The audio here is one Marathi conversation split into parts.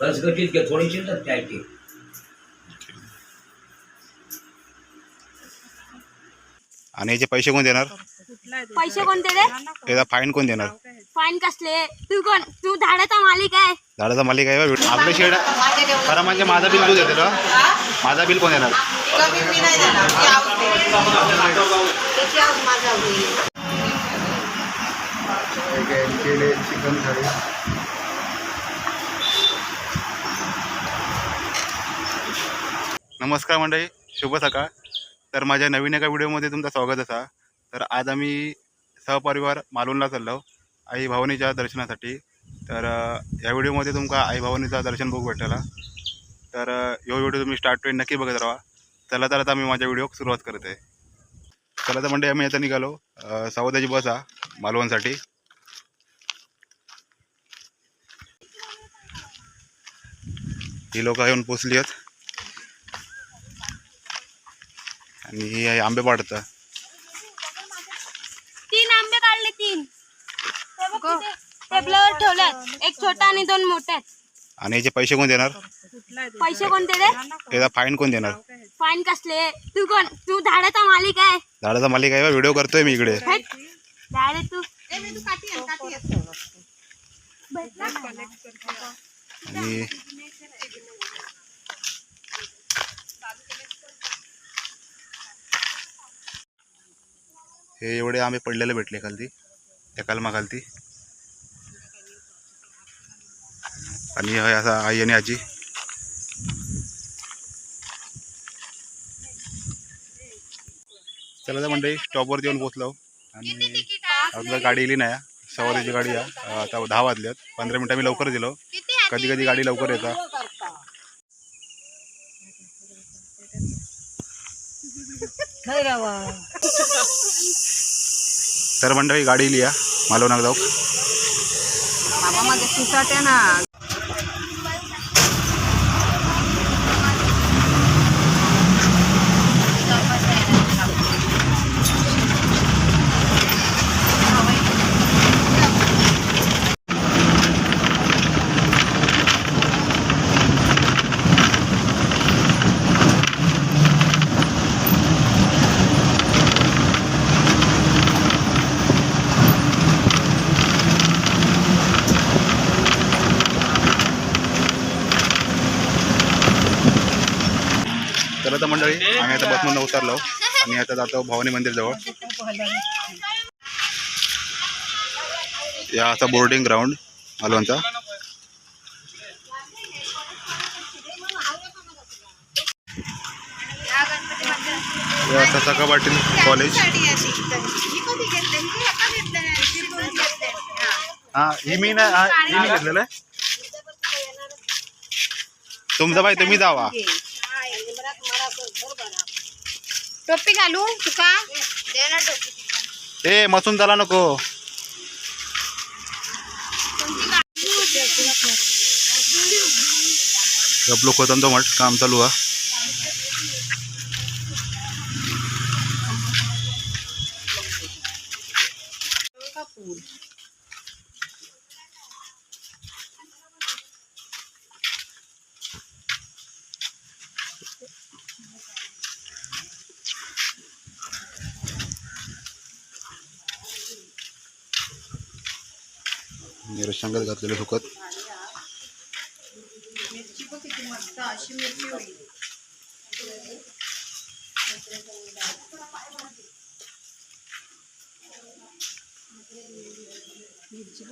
कसगटीत घे थोडी शिल्लक द्यायची आणि याचे पैसे कोण देणार? पैसे कोणते रे याचा फाईन कोण देणार? फाईन कसले? तू कोण? तू झाडाचा मालिक आहे. झाडाचा मालिक आहे बा. आपलं शेड खरं म्हणजे माझा बिल कोण देते ना माझा बिल कोण देणार? कमी मी नाही देणार ती आवडते. त्याची आवाज माझा होईल चिकन थाळी नमस्कार मंडळी शुभ सकाळ. तर माझ्या नवीन एका व्हिडिओमध्ये तुमचं स्वागत असा. तर आज आम्ही सहपरिवार मालवणला चाललो आई भवानीच्या दर्शनासाठी. तर या व्हिडिओमध्ये तुमका आई भवानीचं दर्शन बघू भेटला. तर यो व्हिडिओ तुम्ही स्टार्ट टू नक्की बघत राहा. चला तर आता मी माझ्या व्हिडिओ सुरुवात करते. चला तर मंडळी आम्ही आता निघालो. सावदाची बस हा मालवणसाठी. ही लोक येऊन पोचली आहेत. आणि ही आंबे पाडतं तीन आंबे काढले तीन. टेबलावर ठेवल्यात. एक छोटा आणि दोन मोठे आहेत. आणि याचे पैसे कोण देणार? पैसे कोणते रे याचा फाईन कोण देणार? फाईन कसले? तू कोण? तू झाडाचा मालिक आहे. झाडाचा मालिक आहे व्हिडिओ करतोय मी इकडे. हट. झाडे तू. आणि हे एवढे आंबे पडलेले भेटले खालती. त्या कलमा खालती. आणि हे असा आई आणि आजी. चला तर मंडळी स्टॉपवरती येऊन पोचलो आणि आपलं गाडी येली नाही सवारीची गाडी आहे आता दहा वाजल्यात पंधरा मिनटं मी लवकर दिलो कधी कधी गाडी लवकर येतात तर मंडळी गाडी लिया. या मालवणाक जाऊ. बाबा माझ्या सुसाट आहे ना तर आता मंडळी आम्ही आता बसमधून उतरलो. आणि आता जातो भवानी मंदिर जवळ. या असा बोर्डिंग ग्राउंड मालवणचा सका पाटील कॉलेज हा ही मी मी घेतलेलं आहे. तुमचा बाई तुम्ही जावा. टोपी घालू तुका? ए मसून झाला नको लोक होता तो मठ काम चालू हा घातलेलं सुकत मिरची किती अशी मिरची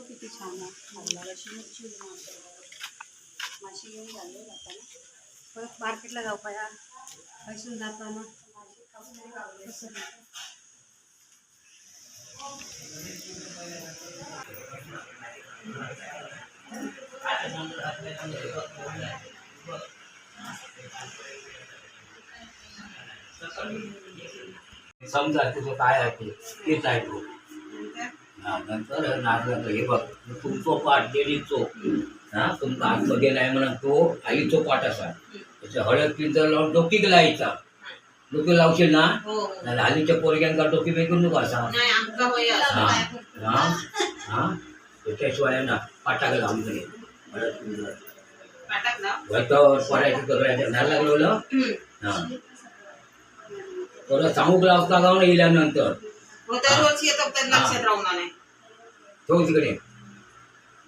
किती छान अशी मिरची होईल घेऊन झाले जाताना परत मार्केटला जाऊ पाया पैसून जाताना Thank नाही. समजा तुझं काय आहे ते तेच आहे तो नंतर नाचलं हे बघ तुमचो पाठ देडी चोक हा तुमका आत्म गेलाय म्हणून तो आईचो पाठ असा. त्याच्या हळद पिंजर लावून डोकीक लायचा डोकी लावशील ना? हो. हो. पोरग्यांका डोकी बेकून नको असं. हा? काय हा हा त्याच्या त्याशिवाय ना पाटाक लावून वरतं पडायचं करायचं नाही लागलं हा. परत सामूक लावता गावून येल्यानंतर. हो. दरवर्षी येतो लक्षात राहून तो तिकडे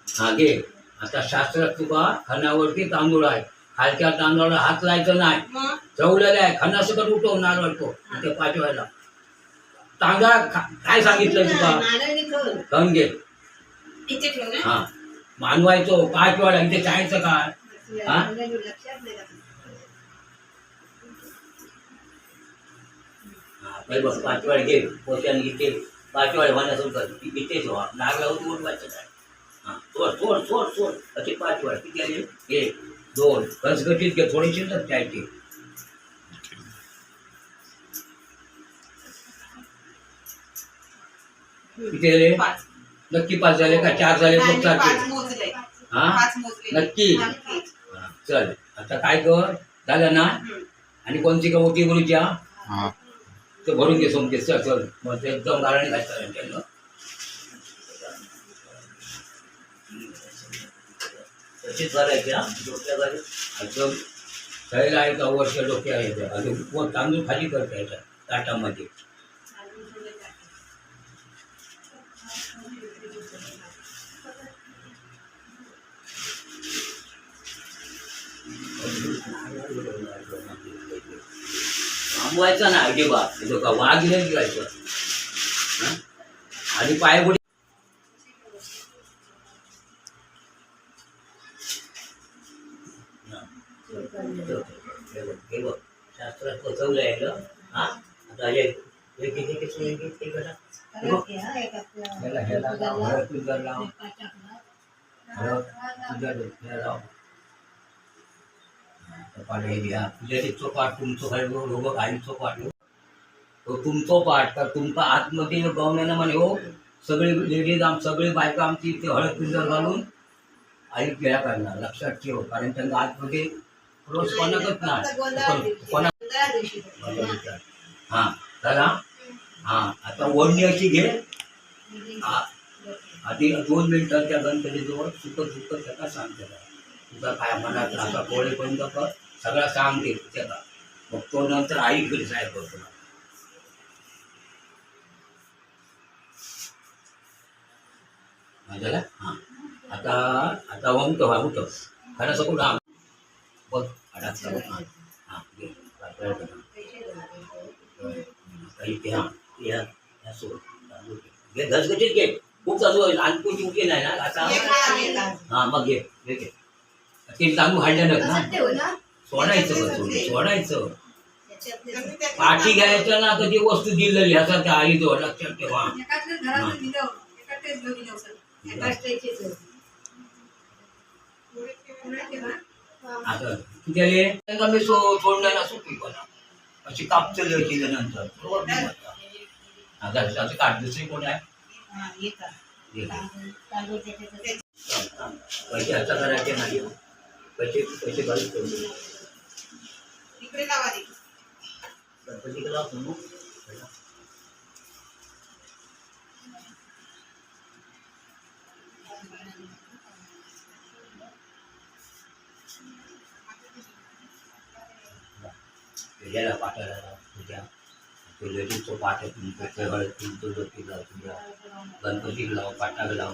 हा घे. आता शास्त्रात तुका खणावरती तांदूळ आहे. खालच्या तांदूळाला हात लायचा नाही. मग? ठेवलेलं आहे. खणा सकट उठव नारळ तो. ते पाच वेळेला तांदळा काय सांगितलं तुका? खण घे इथे ठेव ना हा. मानवायचो पाच वेळा इथे जायचं काय हा? हा, पहिले बघ पाच वेळा घे पोत्याने घेते पाच वेळा कर. नाग लावून काय हा सोड सोड सोड सोड. असे पाच वेळा किती आले? एक दोन. कसगटीत घे थोडीशी तर द्यायची किती आले? पाच. नक्की पाच झाले का? चार झाले नाही, खूप मी चालते पाच मोजले. हा? पाच मोजले. नक्की? नक्कीच. हा, चल आता काय कर झालं ना? हम्म. आणि कोणती का मोठी गुरुच्या हां? ते भरून घे सोमते चल चल. मग ते एकदम गाळणी घालतात त्यांना तशीच करायची हा? डोक्या झाली. एकदम शरीर आहे का? वर्ष डोके आहे ते. अजून कोण? तांदूळ खाली करता याच्या ताटामध्ये. थांबवायचा ना अजिबात. हे का वाघ नाही आणि पायगुडी हे बघ, शास्त्रात पचवलं आहे हा? आता हे हे किती किती किती करा? हे ह्याला ह्याला लाव हळद लाव. लाव. पाठ हे घ्या. तुझ्या पाठ तुमचं खरं लोक आईचं पाठ. तो तुमचं पाठ तर तुमका आतमध्ये गवण्यानं म्हणे हो. सगळे लेडीज आम सगळे बायका आमची इथे हळद पिंजर घालून आई खेळा करणार लक्षात ठेव. कारण त्यांना आतमध्ये रोज कोणाकच नाही. कोणा हा चला हा आता ओढणी अशी घे. हा. आधी दोन मिनिटं त्या गणपतीजवळ सुकत सुकत त्याला सांग त्याला. तुझा काय मनात राहता? कोळे पण कर. सगळा सांग दे त्याला. मग तो नंतर आई घरी साहेब करतो झालं हा. आता आता वमतो हा उठव खरं हा बघ हा. हा घे. ते हा. ते सोड घसघशीत घे. खूप चालू आहे लहानपणी उठे नाही ना. आता. हा मग घे. घे ते तांदूळ हाडल्यानं ना. सोडायचं कसं सोडायचं. पाठी घ्यायचं ना कधी वस्तू दिलेली ह्याचा त्या आई जवळ लक्षात ठेवा आता मी सोपी पण. अशी कापचल केल्यानंतर. आता? त्याचं काढ दुसरी कोण आहे? हे का? पैसे आता करायचे नाही पैसे पैसे घालून ठेवले इकडे लावा ती. गणपतीला लावतो ना. याला पाठायला लाव तुझ्या ते लेडीजचं पाठ आहे तुमचं हळद तुमचं डोकी लाव तुझ्या गणपतीला लाव पाठाला लाव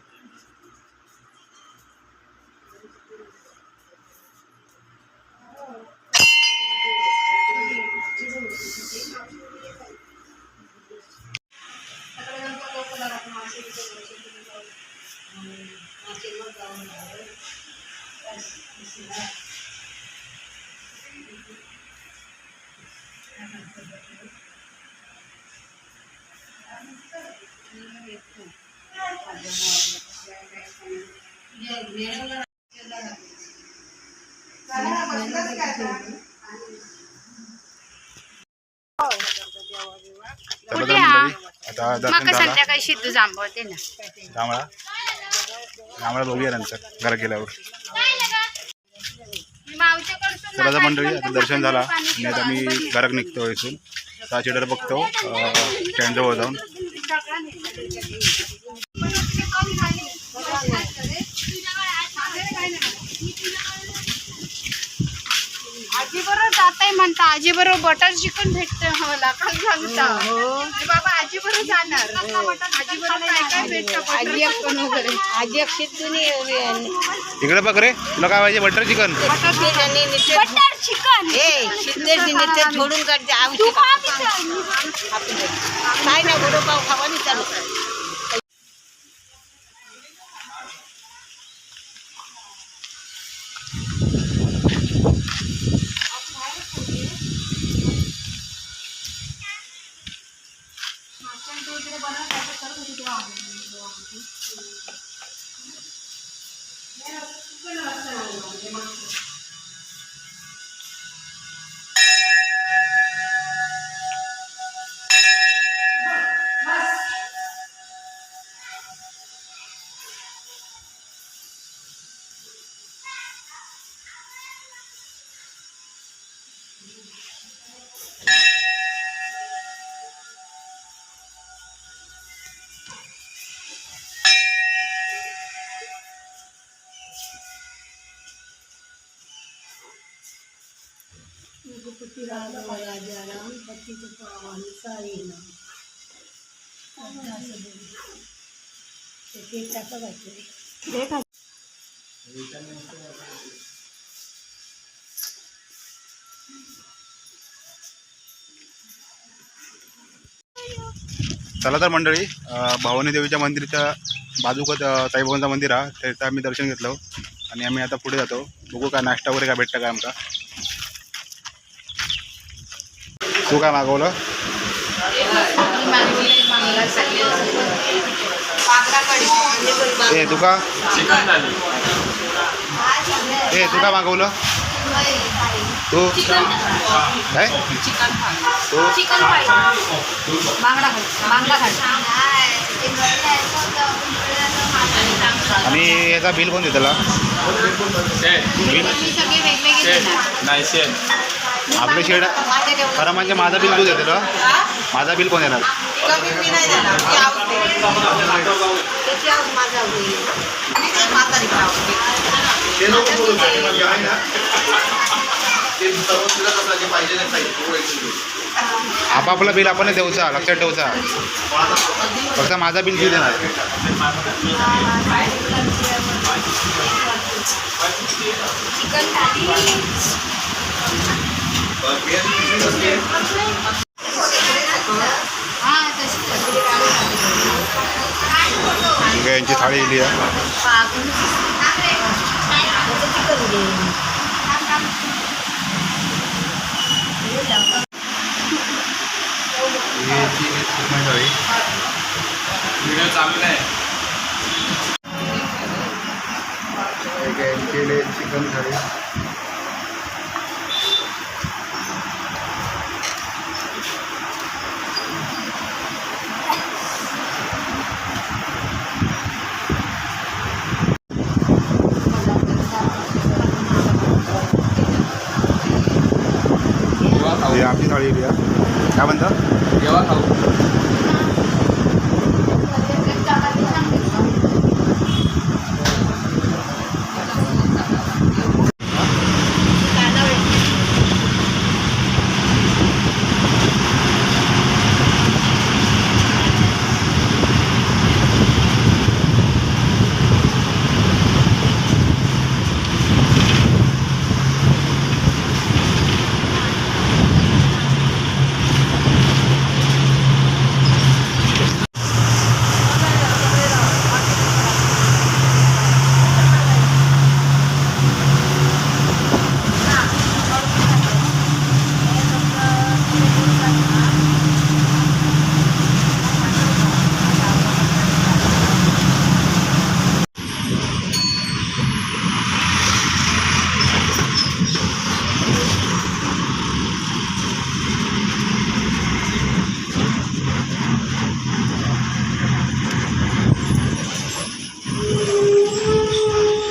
मग संध्याकाळी शिद्धू जांभवते ना. जांभळा. जांभळा बघूया नंतर घरात गेल्यावर. चला मंडळी आता दर्शन झाला. आणि आता मी घरात निघतो इथून. आता चिडर बघतो स्टँडजवळ जाऊन आजी जाताय म्हणता आजी बरोबर बटर चिकन भेटतं मला काय सांगता. अरे बाबा आजी बरोबर जाणार. आजी बरोबर काय काय भेटतं आजी पण वगैरे. आजी अक्षितुनी इकडे बघ रे तुला काय पाहिजे बटर चिकन बटर चिकन ए सिद्धेश ते झोडून काढते आमची काय नाही बरोबर पाव खावा नाही चालू. चला तर मंडळी भावनी देवीच्या मंदिरच्या बाजूकच साईबाबांचं मंदिर आहे त्याचं आम्ही दर्शन घेतलं. आणि आम्ही आता पुढे जातो. बघू काय नाश्ता वगैरे काय भेटतं काय आमचा. तू काय मागवलं? ए तुका ए तुका मागवलं? तू? काय? तू? चिकन फ्राय बांगडा बांगडा आणि याचा बिल कोण देतला? बिल नाही आपलं शेड खरं म्हणजे माझा बिल तू देते माझा बिल कोण येणार आपापलं बिल आपण देऊचा लक्षात ठेवचा फक्त माझा बिल तू देणार. चिकन थाली हा तशी ठीक आहे यांची थाळी दिली आहे व्हिडिओ चांगला आहे चिकन थाळी जेव्हा खाऊ ही आमची थाळी दिली आहे काय म्हणतं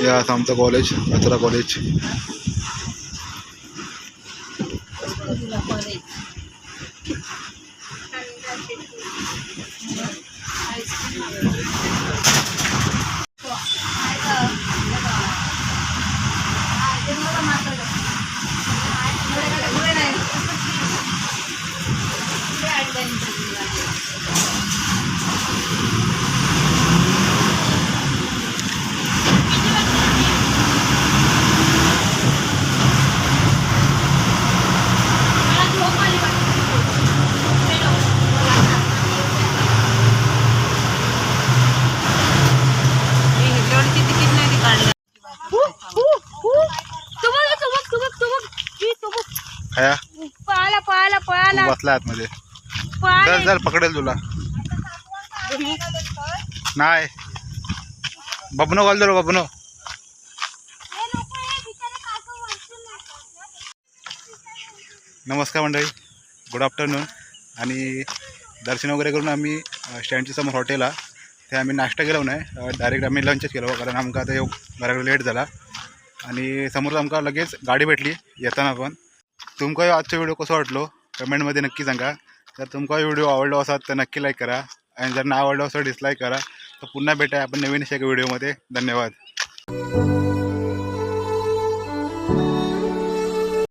या असं कॉलेज अचरा कॉलेज बसला आतमध्ये. चल चल पकडेल तुला. नाही. बबनो घाल दे बबनो. नमस्कार मंडळी. गुड आफ्टरनून आणि दर्शन वगैरे करून आम्ही स्टँडच्या समोर हॉटेल आहे ते आम्ही नाश्ता केलो नाही. डायरेक्ट आम्ही लंचच केलो कारण आमकां आता येऊ घराकडे लेट झाला. आणि समोर आमकां लगेच गाडी भेटली येताना पण. तुमकां आजचो व्हिडिओ कसो वाटलो? कमेंटमध्ये नक्की सांगा. जर तुमका व्हिडिओ आवडलो असाल तर नक्की लाईक करा. आणि जर नाही आवडलो असं डिसलाईक करा. तर पुन्हा भेटा आपण नवीन अशा एका व्हिडिओमध्ये. धन्यवाद.